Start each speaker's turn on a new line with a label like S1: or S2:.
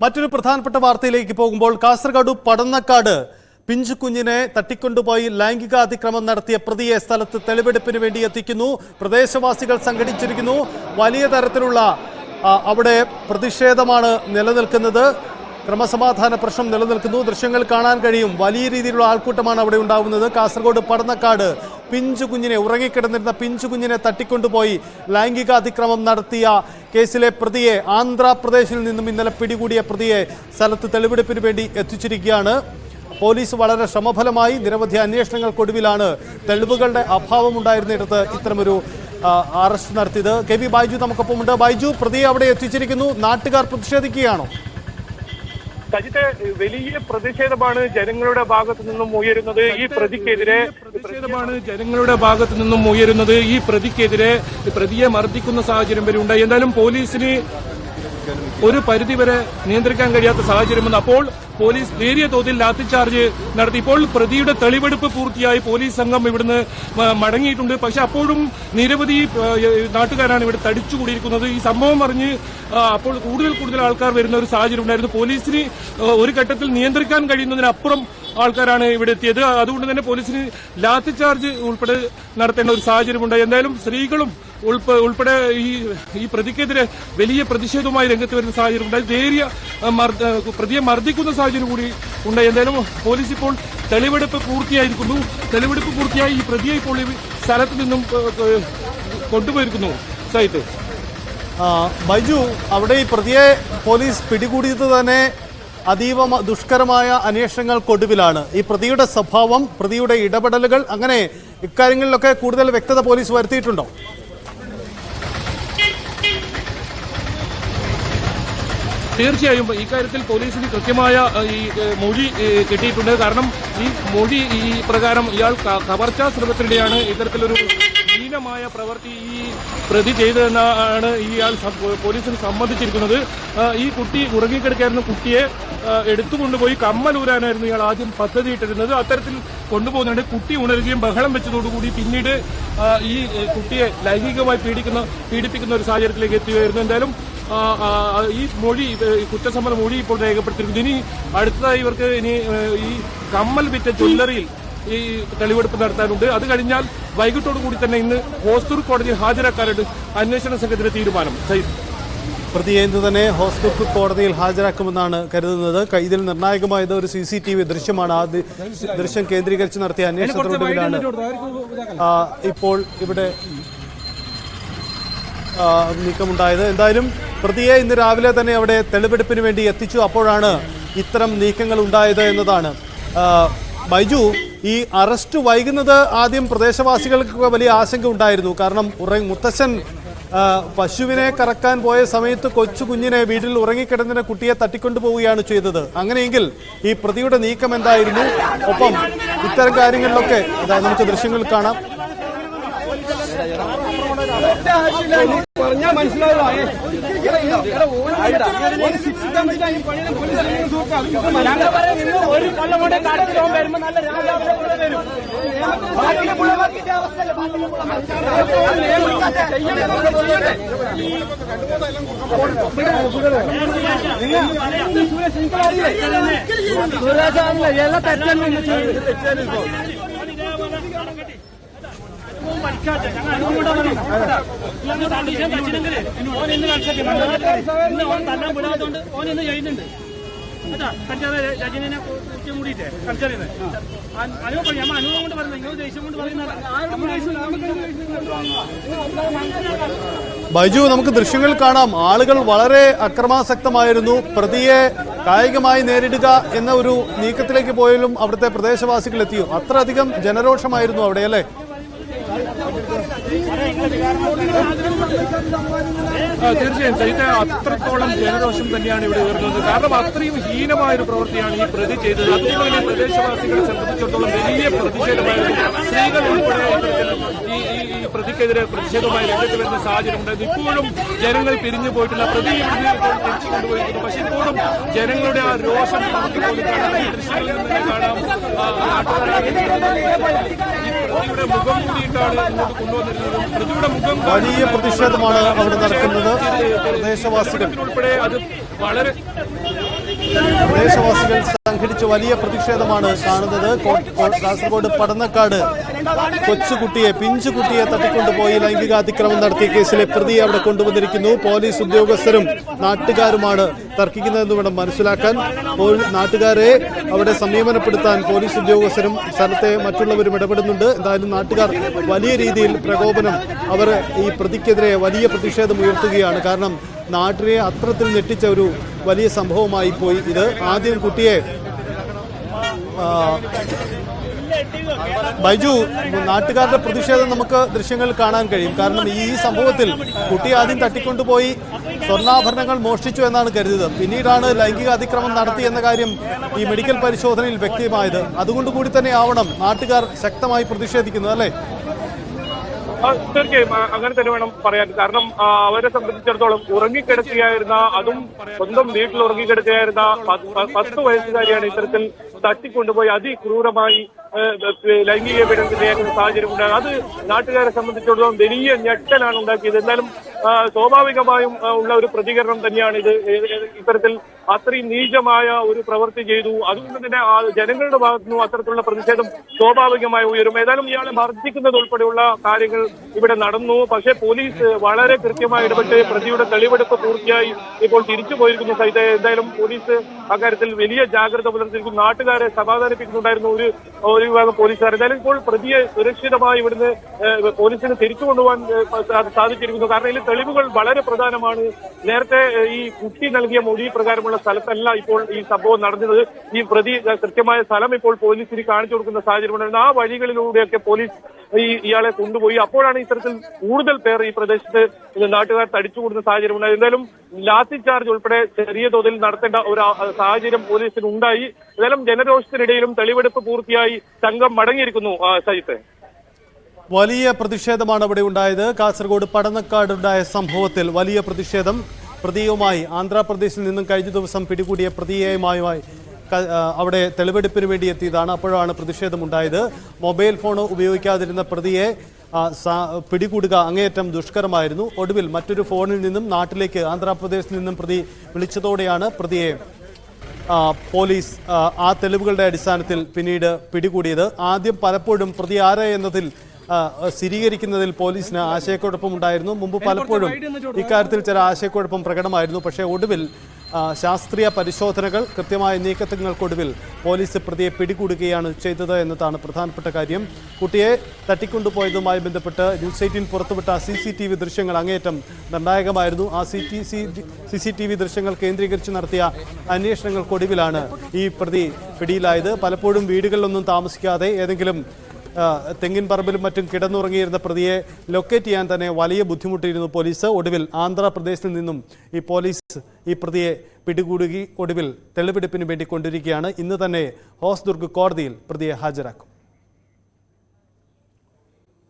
S1: മറ്റൊരു പ്രധാനപ്പെട്ട വാർത്തയിലേക്ക് പോകുമ്പോൾ കാസർഗോഡ് പടന്നക്കാട് പിഞ്ചു കുഞ്ഞിനെ തട്ടിക്കൊണ്ടുപോയി ലൈംഗിക അതിക്രമം നടത്തിയ പ്രതിയെ സ്ഥലത്ത് തെളിവെടുപ്പിന് വേണ്ടി എത്തിക്കുന്നു. പ്രദേശവാസികൾ സംഘടിച്ചിരിക്കുന്നു. വലിയ തരത്തിലുള്ള അവിടെ പ്രതിഷേധമാണ് നിലനിൽക്കുന്നത്. ക്രമസമാധാന പ്രശ്നം നിലനിൽക്കുന്നു. ദൃശ്യങ്ങൾ കാണാൻ കഴിയും. വലിയ രീതിയിലുള്ള ആൾക്കൂട്ടമാണ് അവിടെ ഉണ്ടാകുന്നത് കാസർഗോഡ് പടന്നക്കാട് പിഞ്ചു കുഞ്ഞിനെ ഉറങ്ങിക്കിടന്നിരുന്ന പിഞ്ചു കുഞ്ഞിനെ തട്ടിക്കൊണ്ടുപോയി ലൈംഗിക അതിക്രമം നടത്തിയ കേസിലെ പ്രതിയെ ആന്ധ്രാപ്രദേശിൽ നിന്നും ഇന്നലെ പിടികൂടിയ പ്രതിയെ സ്ഥലത്ത് തെളിവെടുപ്പിന് വേണ്ടി എത്തിച്ചിരിക്കുകയാണ്. പോലീസ് വളരെ ശ്രമഫലമായി നിരവധി അന്വേഷണങ്ങൾക്കൊടുവിലാണ് തെളിവുകളുടെ അഭാവം ഉണ്ടായിരുന്നിടത്ത് ഇത്തരമൊരു അറസ്റ്റ് നടത്തിയത്. കെ വി ബൈജു നമുക്കൊപ്പമുണ്ട്. ബൈജു പ്രതിയെ അവിടെ എത്തിച്ചിരിക്കുന്നു. നാട്ടുകാർ പ്രതിഷേധിക്കുകയാണോ?
S2: സജിത്ത് വലിയ പ്രതിഷേധമാണ് ജനങ്ങളുടെ ഭാഗത്തു നിന്നും ഉയരുന്നത്. ഈ പ്രതിക്കെതിരെ പ്രതിഷേധമാണ് ജനങ്ങളുടെ ഭാഗത്തു നിന്നും ഉയരുന്നത്. ഈ പ്രതിക്കെതിരെ പ്രതിയെ മർദ്ദിക്കുന്ന സാഹചര്യം വരെ ഉണ്ടായി എന്തായാലും പോലീസിന് ഒരു പരിധിവരെ നിയന്ത്രിക്കാൻ കഴിയാത്ത സാഹചര്യം വന്നു. അപ്പോൾ പോലീസ് നേരിയ തോതിൽ ലാത്തിച്ചാർജ് നടത്തി. ഇപ്പോൾ പ്രതിയുടെ തെളിവെടുപ്പ് പൂർത്തിയായി പോലീസ് സംഘം ഇവിടുന്ന് മടങ്ങിയിട്ടുണ്ട്. പക്ഷെ അപ്പോഴും നിരവധി നാട്ടുകാരാണ് ഇവിടെ തടിച്ചുകൂടിയിരിക്കുന്നത്. ഈ സംഭവം അറിഞ്ഞ് അപ്പോൾ കൂടുതൽ കൂടുതൽ ആൾക്കാർ വരുന്ന ഒരു സാഹചര്യം ഉണ്ടായിരുന്നു. പോലീസിന് ഒരു ഘട്ടത്തിൽ നിയന്ത്രിക്കാൻ കഴിയുന്നതിനപ്പുറം ആൾക്കാരാണ് ഇവിടെ എത്തിയത്. അതുകൊണ്ട് തന്നെ പോലീസിന് ലാത്തിച്ചാർജ് ഉൾപ്പെടെ നടത്തേണ്ട ഒരു സാഹചര്യം ഉണ്ടായി. എന്തായാലും സ്ത്രീകളും ഉൾപ്പെടെ ഈ ഈ പ്രതിക്കെതിരെ വലിയ പ്രതിഷേധവുമായി രംഗത്ത് വരുന്ന സാഹചര്യം ഉണ്ടായി. പ്രതിയെ മർദ്ദിക്കുന്ന സാഹചര്യം കൂടി ഉണ്ട്. എന്തായാലും പോലീസ് ഇപ്പോൾ തെളിവെടുപ്പ് പൂർത്തിയായിരിക്കുന്നു. തെളിവെടുപ്പ് പൂർത്തിയായി ഈ പ്രതിയെ ഇപ്പോൾ സ്ഥലത്ത് നിന്നും കൊണ്ടുപോയിരിക്കുന്നു. സൈത്ത്
S1: ബൈജു അവിടെ ഈ പ്രതിയെ പോലീസ് പിടികൂടിയത് തന്നെ അതീവ ദുഷ്കരമായ അന്വേഷണങ്ങൾക്കൊടുവിലാണ് ഈ പ്രതിയുടെ സ്വഭാവം പ്രതിയുടെ ഇടപെടലുകൾ അങ്ങനെ ഇക്കാര്യങ്ങളിലൊക്കെ കൂടുതൽ വ്യക്തത പോലീസ് വരുത്തിയിട്ടുണ്ടോ?
S2: തീർച്ചയായും ഇക്കാര്യത്തിൽ പോലീസിന് കൃത്യമായ ഈ മൊഴി കിട്ടിയിട്ടുണ്ട്. കാരണം ഈ മൊഴി ഈ പ്രകാരം ഇയാൾ കവർച്ചാ ശ്രമത്തിനിടെയാണ് ഇത്തരത്തിലൊരു ഹീനമായ പ്രവൃത്തി ഈ പ്രതി ചെയ്തതെന്നാണ് ഇയാൾ പോലീസിന് സമ്മതിച്ചിരിക്കുന്നത്. ഈ കുട്ടി ഉറങ്ങിക്കിടക്കായിരുന്ന കുട്ടിയെ എടുത്തുകൊണ്ടുപോയി കമ്മലൂരാനായിരുന്നു ഇയാൾ ആദ്യം പദ്ധതിയിട്ടിരുന്നത്. അത്തരത്തിൽ കൊണ്ടുപോകുന്നുണ്ട് കുട്ടി ഉണരുകയും ബഹളം വെച്ചതോടുകൂടി പിന്നീട് ഈ കുട്ടിയെ ലൈംഗികമായി പീഡിക്കുന്ന പീഡിപ്പിക്കുന്ന ഒരു സാഹചര്യത്തിലേക്ക് എത്തുകയായിരുന്നു എന്തായാലും ഈ മൊഴി കുറ്റസമ്മത മൊഴി ഇപ്പോൾ രേഖപ്പെടുത്തിയിരിക്കുന്നു. ഇനി അടുത്തതായി ഇവർക്ക് ഇനി ഈ കമ്മൽ വിറ്റ ജ്വല്ലറിയിൽ ഈ തെളിവെടുപ്പ് നടത്താനുണ്ട്. അത് കഴിഞ്ഞാൽ വൈകിട്ടോടു കൂടി തന്നെ ഇന്ന് ഹോസ്തൂർ കോടതിയിൽ ഹാജരാക്കാനായിട്ട് അന്വേഷണ സംഘത്തിന്റെ തീരുമാനം. സൈദ്
S1: പ്രതിയെ ഇന്ന് തന്നെ ഹോസ്പിറ്റൽ കോടതിയിൽ ഹാജരാക്കുമെന്നാണ് കരുതുന്നത്. ഇതിൽ നിർണായകമായത് ഒരു സി സി ടി വി ദൃശ്യമാണ്. ആ ദൃശ്യം കേന്ദ്രീകരിച്ച് നടത്തിയ അന്വേഷണത്തിനൊടുവിലാണ് ഇപ്പോൾ ഇവിടെ നീക്കമുണ്ടായത്. എന്തായാലും പ്രതിയെ ഇന്ന് രാവിലെ തന്നെ അവിടെ തെളിവെടുപ്പിന് വേണ്ടി എത്തിച്ചു. അപ്പോഴാണ് ഇത്തരം നീക്കങ്ങൾ ഉണ്ടായത് എന്നതാണ്. ബൈജു ഈ അറസ്റ്റ് വൈകുന്നത് ആദ്യം പ്രദേശവാസികൾക്ക് വലിയ ആശങ്ക ഉണ്ടായിരുന്നു. കാരണം ഉറ മുത്തശ്ശൻ പശുവിനെ കറക്കാൻ പോയ സമയത്ത് കൊച്ചു കുഞ്ഞിനെ വീട്ടിൽ ഉറങ്ങിക്കിടന്നിന് കുട്ടിയെ തട്ടിക്കൊണ്ടു പോവുകയാണ് ചെയ്തത്. അങ്ങനെയെങ്കിൽ ഈ പ്രതിയുടെ നീക്കം എന്തായിരുന്നു? ഒപ്പം ഇത്തരം കാര്യങ്ങളിലൊക്കെ നമുക്ക് ദൃശ്യങ്ങൾ കാണാം.
S3: പറഞ്ഞാൽ മനസ്സിലാവില്ല ഒരു കൊല്ലം കൊണ്ട് കാലത്തിൽ അവൻ വരുമ്പോ നല്ല രാജാവിനെ പോലെ വരും ബാക്കിലെ പുള്ളമാർക്കിന്റെ അവസ്ഥയല്ല
S1: ബൈജു നമുക്ക് ദൃശ്യങ്ങൾ കാണാം. ആളുകൾ വളരെ അക്രമാസക്തമായിരുന്നു. പ്രതിയെ കായികമായി നേരിടുക എന്ന ഒരു നീക്കത്തിലേക്ക് പോയാലും അവിടുത്തെ പ്രദേശവാസികൾ എത്തിയോ? അത്രയധികം ജനരോഷമായിരുന്നു അവിടെ അല്ലേ?
S2: തീർച്ചയായും. സഹിത അത്രത്തോളം ജനരോഷം തന്നെയാണ് ഇവിടെ ഉയർന്നത്. കാരണം അത്രയും ഹീനമായ ഒരു പ്രവൃത്തിയാണ് ഈ പ്രതി ചെയ്തത്. തന്നെ പ്രദേശവാസികളെ സംബന്ധിച്ചിടത്തോളം വലിയ പ്രതിഷേധമായിരുന്നു. സ്ത്രീകൾ ഉൾപ്പെടെ ഈ പ്രതിക്കെതിരെ പ്രതിഷേധവുമായി രംഗത്ത് വരുന്ന സാഹചര്യം ഉണ്ടായത് ഇപ്പോഴും ജനങ്ങൾ പിരിഞ്ഞു പോയിട്ടില്ല. പ്രതി തിരിച്ചു കൊണ്ടുപോയിരിക്കുന്നു പക്ഷേ ഇപ്പോഴും ജനങ്ങളുടെ ആ രോഷം നമുക്ക് പോലും കാണാം. ദൃശ്യങ്ങളിൽ തന്നെ കാണാം. പ്രതിയുടെ മുഖം കൂടിയിട്ടാണ് ഇങ്ങോട്ട് കൊണ്ടുവന്നിരുന്നത്. പ്രതിയുടെ മുഖം
S1: വലിയ പ്രതിഷേധമാണ് അവിടെ നടക്കുന്നത്. പ്രദേശവാസികൾ.
S2: ഉൾപ്പെടെ അത് വളരെ
S1: പ്രദേശവാസികൾ സംഘടിച്ച് വലിയ പ്രതിഷേധമാണ് കാണുന്നത്. കാസർഗോഡ് പടന്നക്കാട് കൊച്ചുകുട്ടിയെ പിഞ്ചുകുട്ടിയെ തട്ടിക്കൊണ്ടുപോയി ലൈംഗികാതിക്രമം നടത്തിയ കേസിലെ പ്രതിയെ അവിടെ കൊണ്ടുവന്നിരിക്കുന്നു. പോലീസ് ഉദ്യോഗസ്ഥരും നാട്ടുകാരുമാണ് തർക്കിക്കുന്നതെന്ന് വേണം മനസ്സിലാക്കാൻ. നാട്ടുകാരെ അവിടെ സംയമനപ്പെടുത്താൻ പോലീസ് ഉദ്യോഗസ്ഥരും സ്ഥലത്തെ മറ്റുള്ളവരും ഇടപെടുന്നുണ്ട്. എന്തായാലും നാട്ടുകാർ വലിയ രീതിയിൽ പ്രകോപനം അവർ ഈ പ്രതിക്കെതിരെ വലിയ പ്രതിഷേധം ഉയർത്തുകയാണ്. കാരണം നാട്ടിനെ അത്രത്തിൽ ഞെട്ടിച്ച ഒരു വലിയ സംഭവമായി പോയി ഇത്. ആദ്യം കുട്ടിയെ ബൈജു നാട്ടുകാരുടെ പ്രതിഷേധം നമുക്ക് ദൃശ്യങ്ങളിൽ കാണാൻ കഴിയും. കാരണം ഈ സംഭവത്തിൽ കുട്ടി ആദ്യം തട്ടിക്കൊണ്ടുപോയി സ്വർണാഭരണങ്ങൾ മോഷ്ടിച്ചു എന്നാണ് കരുതിയത് പിന്നീടാണ് ലൈംഗിക അതിക്രമം നടത്തി എന്ന കാര്യം ഈ മെഡിക്കൽ പരിശോധനയിൽ വ്യക്തമായത്. അതുകൊണ്ട് കൂടി തന്നെ ആവണം നാട്ടുകാർ ശക്തമായി പ്രതിഷേധിക്കുന്നത് അല്ലേ?
S2: തീർച്ചയായും അങ്ങനെ തന്നെ വേണം പറയാൻ. കാരണം അവരെ സംബന്ധിച്ചിടത്തോളം ഉറങ്ങിക്കിടക്കുകയായിരുന്ന അതും സ്വന്തം വീട്ടിൽ ഉറങ്ങിക്കിടക്കുകയായിരുന്ന പത്ത് വയസ്സുകാരിയാണ് ഇത്തരത്തിൽ തട്ടിക്കൊണ്ടുപോയി അതിക്രൂരമായി ലൈംഗിക പീഡനത്തിലേക്കുന്ന സാഹചര്യം ഉണ്ടായത് അത് നാട്ടുകാരെ സംബന്ധിച്ചിടത്തോളം വലിയ ഞെട്ടലാണ് ഉണ്ടാക്കിയത്. എന്നാലും സ്വാഭാവികമായും ഉള്ള ഒരു പ്രതികരണം തന്നെയാണ് ഇത്. ഇത്തരത്തിൽ അത്രയും നീചമായ ഒരു പ്രവൃത്തി ചെയ്തു. അതുകൊണ്ട് തന്നെ ആ ജനങ്ങളുടെ ഭാഗത്തു നിന്നും അത്തരത്തിലുള്ള പ്രതിഷേധം സ്വാഭാവികമായി ഉയരും. ഏതായാലും ഇയാളെ മർദ്ദിക്കുന്നത് ഉൾപ്പെടെയുള്ള കാര്യങ്ങൾ ഇവിടെ നടന്നു. പക്ഷേ പോലീസ് വളരെ കൃത്യമായി ഇടപെട്ട് പ്രതിയുടെ തെളിവെടുപ്പ് പൂർത്തിയായി ഇപ്പോൾ തിരിച്ചു പോയിരിക്കുന്നു. സൈത എന്തായാലും പോലീസ് അക്കാര്യത്തിൽ വലിയ ജാഗ്രത പുലർത്തിയിരിക്കുന്നു. നാട്ടുകാരെ സമാധാനിപ്പിക്കുന്നുണ്ടായിരുന്നു ഒരു ഒരു വിഭാഗം പോലീസുകാർ. എന്തായാലും ഇപ്പോൾ പ്രതിയെ സുരക്ഷിതമായി ഇവിടുന്ന് പോലീസിന് തിരിച്ചു കൊണ്ടുപോകാൻ സാധിച്ചിരിക്കുന്നു. കാരണം ഇതിൽ തെളിവുകൾ വളരെ പ്രധാനമാണ്. നേരത്തെ ഈ കുട്ടി നൽകിയ മൊഴി പ്രകാരമുള്ള സ്ഥലത്തല്ല ഇപ്പോൾ ഈ സംഭവം നടന്നത്. ഈ പ്രതി കൃത്യമായ സ്ഥലം ഇപ്പോൾ പോലീസിന് കാണിച്ചു കൊടുക്കുന്ന സാഹചര്യമുണ്ടായിരുന്നു ആ വഴികളിലൂടെയൊക്കെ പോലീസ് ഈ ഇയാളെ കൊണ്ടുപോയി. അപ്പോഴാണ് ഇത്തരത്തിൽ കൂടുതൽ പേർ ഈ പ്രദേശത്ത് നാട്ടുകാർ തടിച്ചു കൂടുന്ന സാഹചര്യം ഉണ്ടായത് എന്തായാലും ലാത്തി ചാർജ് ഉൾപ്പെടെ ചെറിയ തോതിൽ നടത്തേണ്ട ഒരു സാഹചര്യം പോലീസിന് ഉണ്ടായി. ഏതായാലും ജനരോഷത്തിനിടയിലും തെളിവെടുപ്പ് പൂർത്തിയായി സംഘം മടങ്ങിയിരിക്കുന്നു സജിത്ത്
S1: വലിയ പ്രതിഷേധമാണ് അവിടെ ഉണ്ടായത്. കാസർഗോഡ് പടന്നക്കാടുണ്ടായ സംഭവത്തിൽ വലിയ പ്രതിഷേധം. പ്രതിയുമായി ആന്ധ്രാപ്രദേശിൽ നിന്നും കഴിഞ്ഞ ദിവസം പിടികൂടിയ പ്രതിയുമായി അവിടെ തെളിവെടുപ്പിന് വേണ്ടി എത്തിയതാണ്. അപ്പോഴാണ് പ്രതിഷേധമുണ്ടായത്. മൊബൈൽ ഫോൺ ഉപയോഗിക്കാതിരുന്ന പ്രതിയെ പിടികൂടുക അങ്ങേയറ്റം ദുഷ്കരമായിരുന്നു. ഒടുവിൽ മറ്റൊരു ഫോണിൽ നിന്നും നാട്ടിലേക്ക് ആന്ധ്രാപ്രദേശിൽ നിന്നും പ്രതി വിളിച്ചതോടെയാണ് പ്രതിയെ പോലീസ് ആ, തെളിവുകളുടെ അടിസ്ഥാനത്തിൽ പിന്നീട് പിടികൂടിയത്. ആദ്യം പലപ്പോഴും പ്രതി ആരെ എന്നതിൽ സ്ഥിരീകരിക്കുന്നതിൽ പോലീസിന് ആശയക്കുഴപ്പമുണ്ടായിരുന്നു. മുമ്പ് പലപ്പോഴും ഇക്കാര്യത്തിൽ ചില ആശയക്കുഴപ്പം പ്രകടമായിരുന്നു. പക്ഷേ ഒടുവിൽ ശാസ്ത്രീയ പരിശോധനകൾ കൃത്യമായ നീക്കത്തിങ്ങൾക്കൊടുവിൽ പോലീസ് പ്രതിയെ പിടികൂടുകയാണ് ചെയ്തത് എന്നതാണ് പ്രധാനപ്പെട്ട കാര്യം. കുട്ടിയെ തട്ടിക്കൊണ്ടുപോയതുമായി ബന്ധപ്പെട്ട് ന്യൂസ് എയ്റ്റീൻ പുറത്തുവിട്ട സി സി ടി വി ദൃശ്യങ്ങൾ അങ്ങേയറ്റം നിർണായകമായിരുന്നു. ആ C T C C C T V ദൃശ്യങ്ങൾ കേന്ദ്രീകരിച്ച് നടത്തിയ അന്വേഷണങ്ങൾക്കൊടുവിലാണ് ഈ പ്രതി പിടിയിലായത്. പലപ്പോഴും വീടുകളിലൊന്നും താമസിക്കാതെ ഏതെങ്കിലും തെങ്ങിൻ പറമ്പിലും മറ്റും കിടന്നുറങ്ങിയിരുന്ന പ്രതിയെ ലൊക്കേറ്റ് ചെയ്യാൻ തന്നെ വലിയ ബുദ്ധിമുട്ടിയിരുന്നു പോലീസ്. ഒടുവിൽ ആന്ധ്രാപ്രദേശിൽ നിന്നും ഈ പോലീസ് ഈ പ്രതിയെ പിടികൂടുകി ഒടുവിൽ തെളിവെടുപ്പിന് വേണ്ടി കൊണ്ടിരിക്കുകയാണ് ഇന്ന് തന്നെ ഹോസ്ദുർഗ് കോടതിയിൽ പ്രതിയെ ഹാജരാക്കും.